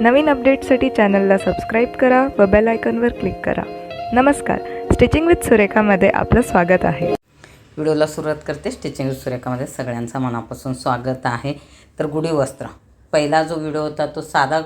नवीन अपडेटसाठी चॅनलला सबस्क्राईब करा व बेल आयकॉनवर क्लिक करा. नमस्कार. स्टिचिंग विथ सुरेखामध्ये आपलं स्वागत आहे. व्हिडिओला सुरुवात करते स्टिचिंग विथ सुरेखामध्ये सगळ्यांचं मनापासून स्वागत आहे. तर गुढी वस्त्र. पहिला जो व्हिडिओ होता तो साधा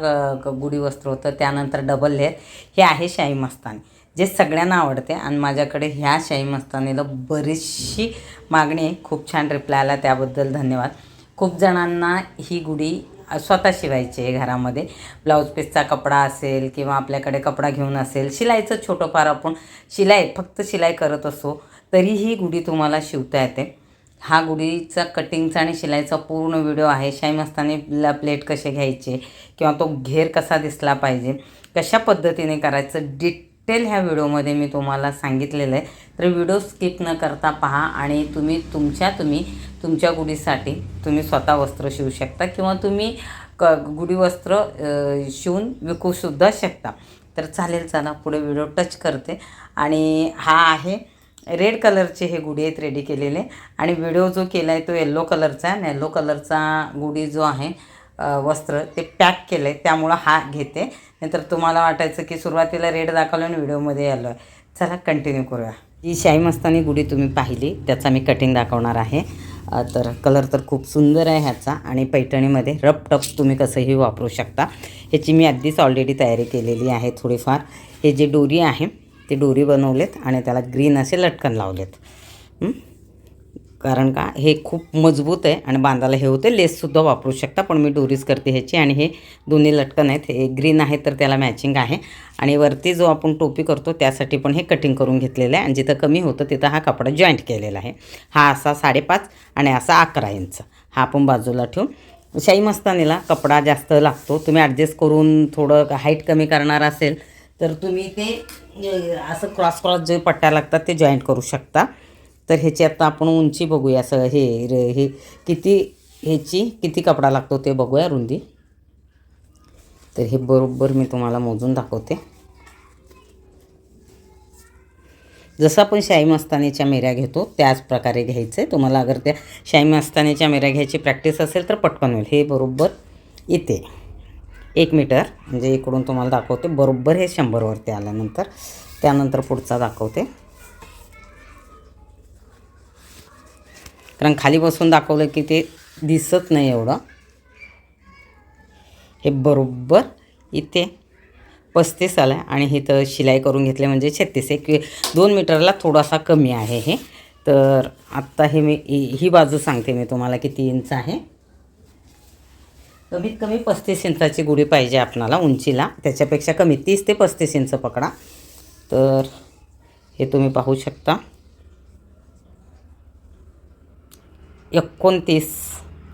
ग गुढी वस्त्र होतं. त्यानंतर डबल लेअर हे आहे शाही मस्तानी. जे सगळ्यांना आवडते आणि माझ्याकडे ह्या शाही मस्तानीला बरीचशी मागणी खूप छान रिप्लाय आला त्याबद्दल धन्यवाद. खूप जणांना ही गुढी स्वतः शिवायचे घरामध्ये. ब्लाऊज पीसचा कपडा असेल किंवा आपल्याकडे कपडा घेऊन असेल शिलाईचं छोटं फार आपण शिलाई फक्त शिलाई करत असो तरीही गुढी तुम्हाला शिवता येते. हा गुढीचा कटिंगचा आणि शिलाईचा पूर्ण व्हिडिओ आहे. शाही मस्तानीला प्लेट कसे घ्यायचे किंवा तो घेर कसा दिसला पाहिजे कशा पद्धतीने करायचं डिटेल ह्या व्हिडिओमध्ये मी तुम्हाला सांगितलेलं आहे. तर व्हिडिओ स्किप न करता पहा आणि तुम्ही तुमच्या तुम्ही तुमच्या गुढीसाठी तुम्ही स्वतः वस्त्र शिवू शकता किंवा तुम्ही क गुढी वस्त्र शिवून विकूसुद्धा शकता. तर चालेल चला पुढे व्हिडिओ टच करते. आणि हा आहे रेड कलरचे हे गुढी आहेत रेडी केलेले. आणि व्हिडिओ जो केला आहे तो येल्लो कलरचा आहे. आणि येल्लो कलरचा गुढी जो आहे वस्त्र ते पॅक केलं आहे त्यामुळं हा घेते. नाहीतर तुम्हाला वाटायचं की सुरुवातीला रेड दाखवलं आणि व्हिडिओमध्ये आलो आहे चला कंटिन्यू करूया. ही शाही मस्तानी गुढी तुम्ही पाहिली त्याचा मी कटिंग दाखवणार आहे. तर कलर तर खूप सुंदर आहे ह्याचा आणि पैठणीमध्ये रफ टप तुम्ही कसंही वापरू शकता. ह्याची मी आधीच ऑलरेडी तयारी केलेली आहे थोडीफार. हे जे डोरी आहे ते डोरी बनवलेत आणि त्याला ग्रीन असे लटकन लावलेत. कारण का हे खूप मजबूत आहे आणि बांधायला हे होते. लेससुद्धा वापरू शकता पण मी डोरीज करते ह्याची आणि हे दोन्ही लटकन आहेत. हे ग्रीन आहे तर त्याला मॅचिंग आहे. आणि वरती जो आपण टोपी करतो त्यासाठी पण हे कटिंग करून घेतलेलं आहे. आणि जिथं कमी होतं तिथं हा कपडा जॉईंट केलेला आहे. हा असा साडेपाच आणि असा अकरा इंच हा आपण बाजूला ठेवून. शाई मस्तानीला कपडा जास्त लागतो. तुम्ही ॲडजस्ट करून थोडं हाईट कमी करणार असेल तर तुम्ही ते असं क्रॉस क्रॉस जे पट्ट्या लागतात ते जॉईंट करू शकता. तर ह्याची आता आपण उंची बघूया असं हे र- हे किती ह्याची किती कपडा लागतो ते बघूया रुंदी. तर हे बरोबर मी तुम्हाला मोजून दाखवते. जसं आपण शाही मस्तानीच्या मेऱ्या घेतो त्याच प्रकारे घ्यायचं आहे तुम्हाला अगर त्या शाही मस्तानीच्या मेऱ्या घ्यायची प्रॅक्टिस असेल तर पटकन होईल. हे बरोबर येते एक मीटर म्हणजे इकडून तुम्हाला दाखवते. बरोबर हे शंभरवरती आल्यानंतर. त्यानंतर पुढचा दाखवते. कारण खाली बसून दाखवलं की ते दिसत नाही एवढं. हे बरोबर इथे पस्तीस आलं आहे आणि इथं शिलाई करून घेतले म्हणजे छत्तीस. एक दोन मीटरला थोडासा कमी आहे हे. तर आत्ता हे मी ही ही बाजू सांगते मी तुम्हाला किती इंच आहे. कमीत कमी पस्तीस इंचाची गुढी पाहिजे आपणाला उंचीला. त्याच्यापेक्षा कमी तीस ते पस्तीस इंच पकडा. तर हे तुम्ही पाहू शकता. एकोणतीस.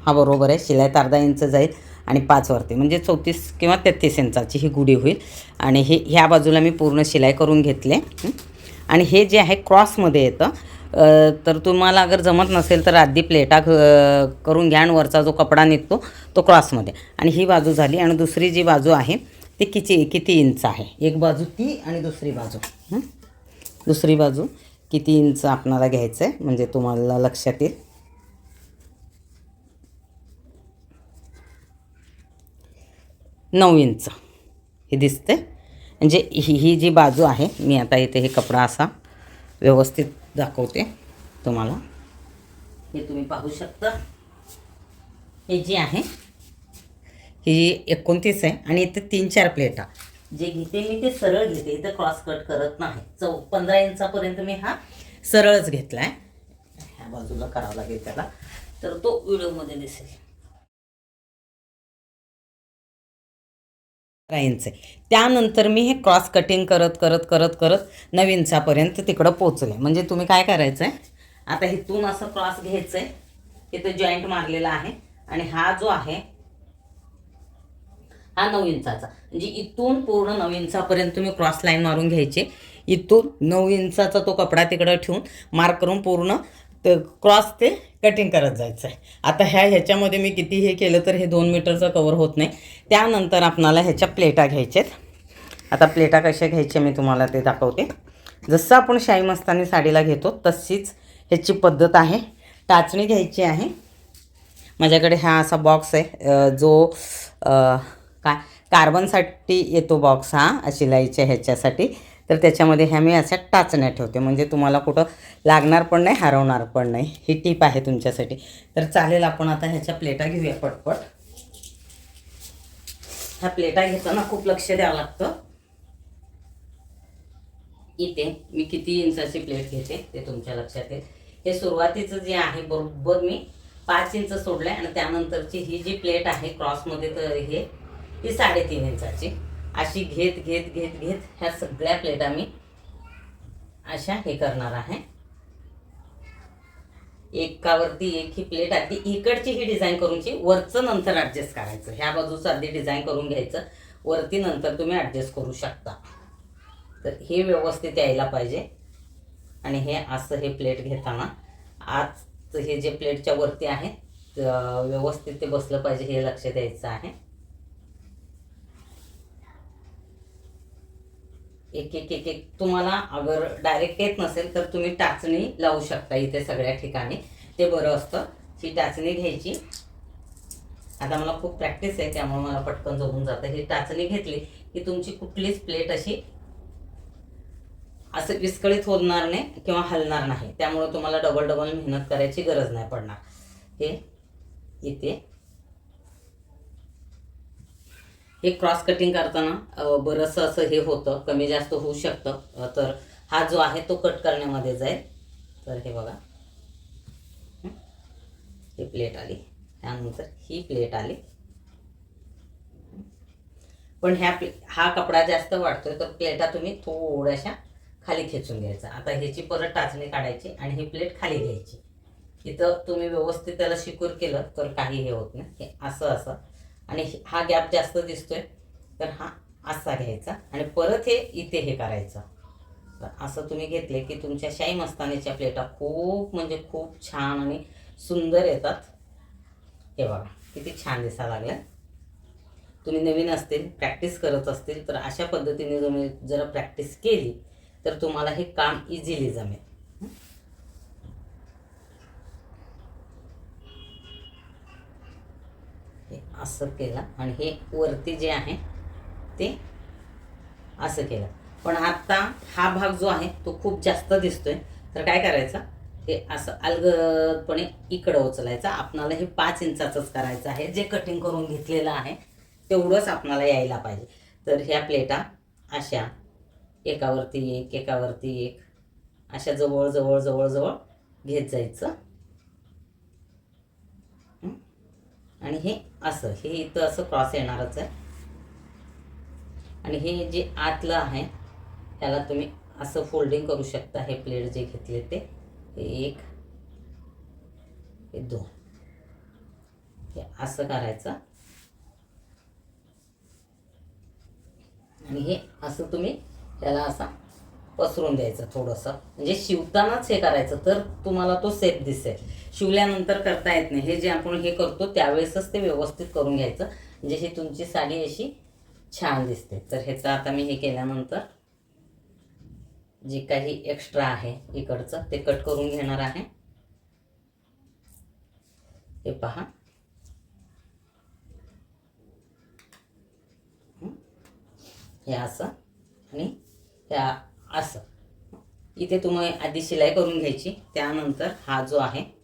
हा बरोबर आहे. शिलाईत अर्धा इंच जाईल आणि पाच वरती. म्हणजे चौतीस किंवा तेहतीस इंचाची ही गुढी होईल. आणि हे ह्या बाजूला मी पूर्ण शिलाई करून घेतले. आणि हे जे आहे क्रॉसमध्ये येतं. तर तुम्हाला अगर जमत नसेल तर आधी प्लेटा करून घ्या आणि वरचा जो कपडा निघतो तो क्रॉसमध्ये. आणि ही बाजू झाली आणि दुसरी जी बाजू आहे ती किती किती इंच आहे? एक बाजू ती आणि दुसरी बाजू. दुसरी बाजू किती इंच आपणाला घ्यायचं आहे म्हणजे तुम्हाला लक्षात येईल. नऊ इंच. हे दिसते. म्हणजे ही ही जी बाजू आहे मी आता इथे हे कपडा असा व्यवस्थित दाखवते तुम्हाला. हे तुम्ही पाहू शकता. हे जी आहे ही एकोणतीस आहे आणि इथे तीन चार प्लेटा. जे घेते मी ते सरळ घेते. इथं क्रॉस कट करत नाही. चौ पंधरा इंचापर्यंत मी हा सरळच घेतला आहे ह्या बाजूला करावा लागेल त्याला. तर तो व्हिडिओमध्ये दिसेल. इंच आहे. त्यानंतर मी हे क्रॉस कटिंग करत करत करत करत नऊ इंचापर्यंत तिकडं पोचले. म्हणजे तुम्ही काय करायचं आहे आता इथून असं क्रॉस घ्यायचं आहे इथं जॉईंट मारलेला आहे. आणि हा जो आहे हा नऊ इंचाचा म्हणजे इथून पूर्ण नऊ इंचापर्यंत तुम्ही क्रॉस लाईन मारून घ्यायचे. इथून नऊ इंचाचा तो कपडा तिकडं ठेवून मार्क करून पूर्ण क्रॉस ते कटिंग करत जायचं आहे आता ह्या ह्याच्यामध्ये मी किती हे केलं तर हे दोन मीटरचं कवर होत नाही. त्यानंतर आपणाला ह्याच्या प्लेटा घ्यायच्यात आता प्लेटा कशा घ्यायच्या मी तुम्हाला ते दाखवते. जसं आपण शाही मस्तानी साडीला घेतो तशीच ह्याची पद्धत आहे. टाचणी घ्यायची आहे. माझ्याकडे हा असा बॉक्स आहे. जो काय? कार्बनसाठी येतो बॉक्स हा शिलाईच्या ह्याच्यासाठी. तर त्याच्यामध्ये ह्या मी अशा टाचण्या ठेवते. म्हणजे तुम्हाला कुठं लागणार पण नाही हरवणार पण नाही. ही टीप आहे तुमच्यासाठी. तर चालेल आपण आता ह्याच्या प्लेटा घेऊया पटपट. ह्या प्लेटा घेताना खूप लक्ष द्यावं लागतं. इथे मी किती इंचाची प्लेट घेते ते तुमच्या लक्षात येईल. हे सुरुवातीचं जे आहे बरोबर मी पाच इंच सोडलं आहे आणि त्यानंतरची ही जी प्लेट आहे क्रॉसमध्ये तर हे ही साडेतीन इंचाची. अशी घेत घेत घेत घेत ह्या सगळ्या प्लेटा मी अशा हे करणार आहे. एकावरती एक ही प्लेट आधी इकडची ही डिझाईन करूनची वरचं नंतर ॲडजस्ट करायचं. ह्या बाजूचं आधी डिझाईन करून घ्यायचं. वरती नंतर तुम्ही ॲडजस्ट करू शकता. तर हे व्यवस्थित यायला पाहिजे. आणि हे असं हे प्लेट घेताना आज हे जे प्लेटच्या वरती आहे व्यवस्थित ते बसलं पाहिजे हे लक्ष द्यायचं आहे. एक एक एक एक तुम्हाला अगर डायरेक्ट येत नसेल तर तुम्ही टाचणी लावू शकता इथे सगळ्या ठिकाणी. ते बरं असतं. ही टाचणी घ्यायची. आता मला खूप प्रॅक्टिस आहे त्यामुळे मला पटकन जमून जातं. ही टाचणी घेतली की तुमची कुठलीच प्लेट अशी असं विस्कळीत होणार नाही किंवा हलणार नाही. त्यामुळे तुम्हाला डबल डबल मेहनत करायची गरज नाही पडणार. हे इथे. हे क्रॉस कटिंग करताना अ, बरंचसं असं हे होतं कमी जास्त होऊ शकतं. तर हा जो आहे तो कट करण्यामध्ये जाईल. तर हे बघा. ही? प्लेट आली. त्यानंतर ही प्लेट आली. पण ह्या प्ले हा कपडा जास्त वाढतोय तर प्लेटा तुम्ही थोड्याशा खाली खेचून घ्यायचा. आता ह्याची परत टाचणी काढायची आणि ही प्लेट खाली घ्यायची. इथं तुम्ही व्यवस्थित त्याला शिकूर केलं तर काही हे होत नाही. हे असं असं. आणि हे- हा गॅप जास्त दिसतोय तर हा असा घ्यायचा आणि परत हे इथे हे करायचं. तर असं तुम्ही घेतले की तुमच्या शाही मस्तानीच्या प्लेटा खूप म्हणजे खूप छान आणि सुंदर येतात. हे बघा किती छान दिसायला लागल्या. तुम्ही नवीन असतील प्रॅक्टिस करत असतील तर अशा पद्धतीने तुम्ही जर प्रॅक्टिस केली तर तुम्हाला हे काम इझिली जमेल हं? हे असं केलं आणि हे वरती जे आहे ते असं केलं. पण आता हा भाग जो आहे तो खूप जास्त दिसतोय. तर काय करायचं? हे असं अलगदपणे इकडं उचलायचं. आपणाला हे पाच इंचाचंच करायचं आहे. जे कटिंग करून घेतलेलं आहे तेवढंच आपणाला यायला पाहिजे. तर ह्या प्लेटा अशा एकावरती एक एकावरती एक अशा जवळ जवळ जवळ जवळ घेत जायचं हं? आणि हे असं हे इथं असं क्रॉस येणारच आहे. आणि हे जे आतलं आहे त्याला तुम्ही असं फोल्डिंग करू शकता हे प्लेट जे घेतले ते. हे एक हे दोन. हे असं करायचं. आणि हे असं तुम्ही त्याला असा पसरून द्यायचं थोडंसं. म्हणजे शिवतानाच हे करायचं तर तुम्हाला तो सेफ दिसेल. शिवल्यानंतर करता येत नाही. हे जे आपण हे करतो त्यावेळेसच ते व्यवस्थित करून घ्यायचं. म्हणजे ही तुमची साडी अशी छान दिसते. तर ह्याचं आता मी हे केल्यानंतर जे काही एक्स्ट्रा आहे इकडचं ते कट करून घेणार आहे. हे पहा. हे? असं आणि त्या असं. इथे तुम्ही आधी शिलाई करून घ्यायची. त्यानंतर हा जो आहे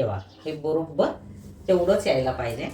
तेव्हा हे बरोबर तेवढंच यायला पाहिजे.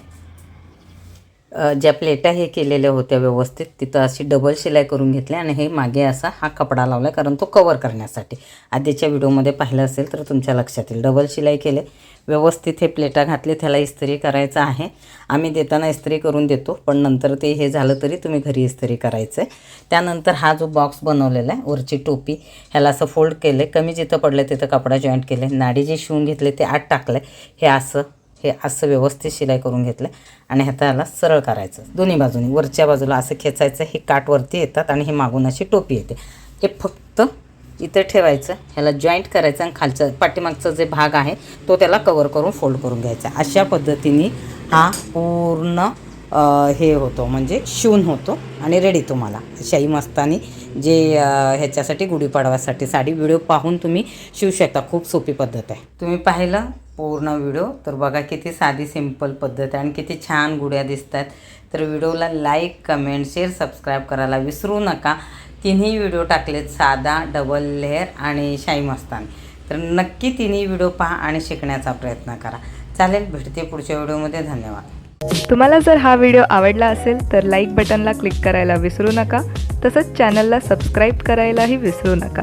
ज्या प्लेटा हे केलेल्या होत्या व्यवस्थित तिथं अशी डबल शिलाई करून घेतली आणि हे मागे असा हा कपडा लावला कारण तो कवर करण्यासाठी. आधीच्या व्हिडिओमध्ये पाहिलं असेल तर तुमच्या लक्षात येईल. डबल शिलाई केले व्यवस्थित हे प्लेटा घातले त्याला इस्त्री करायचं आहे. आम्ही देताना इस्त्री करून देतो पण नंतर ते हे झालं तरी तुम्ही घरी इस्त्री करायचं आहे त्यानंतर हा जो बॉक्स बनवलेला आहे वरची टोपी ह्याला असं फोल्ड केले कमी जिथं पडलं तिथं कपडा जॉईंट केले नाडी जे शिवून घेतले ते आत टाकलं हे असं हे असं व्यवस्थित शिलाई करून घेतलं आणि ह्याला सरळ करायचं. दोन्ही बाजूनी वरच्या बाजूला असं खेचायचं हे काटवरती येतात आणि हे मागून अशी टोपी येते. हे फक्त इथं ठेवायचं ह्याला जॉईंट करायचं आणि खालचं पाठीमागचा जे भाग आहे तो त्याला कवर करून फोल्ड करून घ्यायचा. अशा पद्धतीने हा पूर्ण हे होतो म्हणजे शिवून होतो आणि रेडी तुम्हाला. शाही मस्तानी जे ह्याच्यासाठी गुढीपाडवासाठी साडी व्हिडिओ पाहून तुम्ही शिवू शकता. खूप सोपी पद्धत आहे. तुम्ही पाहिलं? पूर्ण व्हिडिओ. तर बघा किती साधी सिंपल पद्धत आहे आणि किती छान गुड्या दिसतात तर व्हिडिओला लाईक कमेंट शेअर सबस्क्राईब करायला विसरू नका. तिन्ही व्हिडिओ टाकलेत साधा डबल लेअर आणि शाही मस्तानी. तर नक्की तिन्ही व्हिडिओ पहा आणि शिकण्याचा प्रयत्न करा. चालेल भेटते पुढच्या व्हिडिओमध्ये. धन्यवाद. तुम्हाला जर हा व्हिडिओ आवडला असेल तर लाईक बटनला क्लिक करायला विसरू नका. तसंच चॅनलला सबस्क्राईब करायलाही विसरू नका.